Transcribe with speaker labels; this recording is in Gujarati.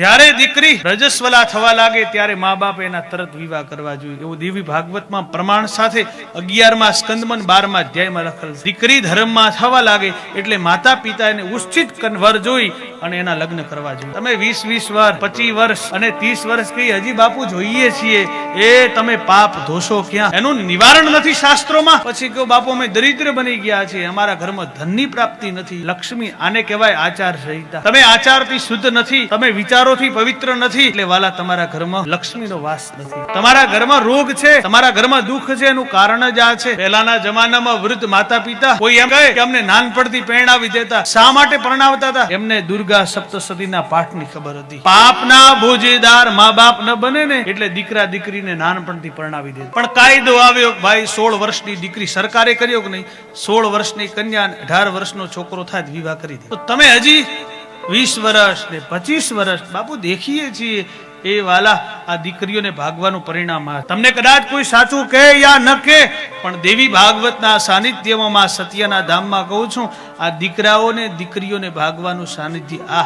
Speaker 1: જ્યારે દીકરી રજસ્વલા થવા લાગે ત્યારે મા બાપ એના તરત વિવાહ કરવા જોઈએ. એવું દેવી ભાગવતમાં પ્રમાણ સાથે અગિયારમાં સ્કંદમન બારમાં અધ્યાયમાં લખેલ દીકરી ધર્મમાં થવા લાગે એટલે માતા પિતા એને ઉચ્ચિત કન્વર જોઈ અને એના લગ્ન કરવા જોઈએ. તમે વીસ વીસ વર્ષ પચીસ વર્ષ અને ત્રીસ વર્ષ કઈ હજી બાપુ જોઈએ છીએ? એ તમે પાપ ધોશો ક્યાં? એનું નિવારણ નથી શાસ્ત્રોમાં. પછી કહો, બાપુ, અમે દરિદ્ર બની ગયા છીએ. અમારા ઘરમાં ધનની પ્રાપ્તિ નથી. લક્ષ્મી આને કહેવાય આચાર સંહિતા. તમે આચારથી શુદ્ધ નથી. તમે વિચારોથી પવિત્ર નથી. એટલે વાલા, તમારા ઘરમાં લક્ષ્મીનો વાસ નથી. તમારા ઘરમાં રોગ છે, તમારા ઘરમાં દુઃખ છે, એનું કારણ જ આ છે. પહેલાના જમાનામાં વૃદ્ધ માતા પિતા કોઈ એમ કહે કે અમને નાનપણથી પરણાવી દેતા. શા માટે પરણાવતા હતા? એમને દુર્ગા સપ્તસતીના પાઠની ખબર હતી. પાપના ભોજેદાર મા બાપ ન બને ને, એટલે દીકરા દીકરીને નાનપણથી પરણાવી દે પણ કાયદો આવ્યો ભાઈ, સોળ વર્ષની દીકરી સરકારે કર્યો કે નહીં? સોળ વર્ષની કન્યા અઢાર વર્ષનો છોકરો થાય વિવાહ કરી દે. તો તમે હજી વીસ વર્ષ ને પચીસ વર્ષ, બાપુ દેખીએ છીએ. એ વાલા, આ દીકરીઓને ભાગવાનું પરિણામ આ. તમને કદાચ કોઈ સાચું કહે યા ન કહે, પણ દેવી ભાગવતના સાનિધ્યમાં, માં સત્યના ધામમાં કહું છું, આ દીકરાઓને, દીકરીઓને ભાગવાનું સાનિધ્ય આ.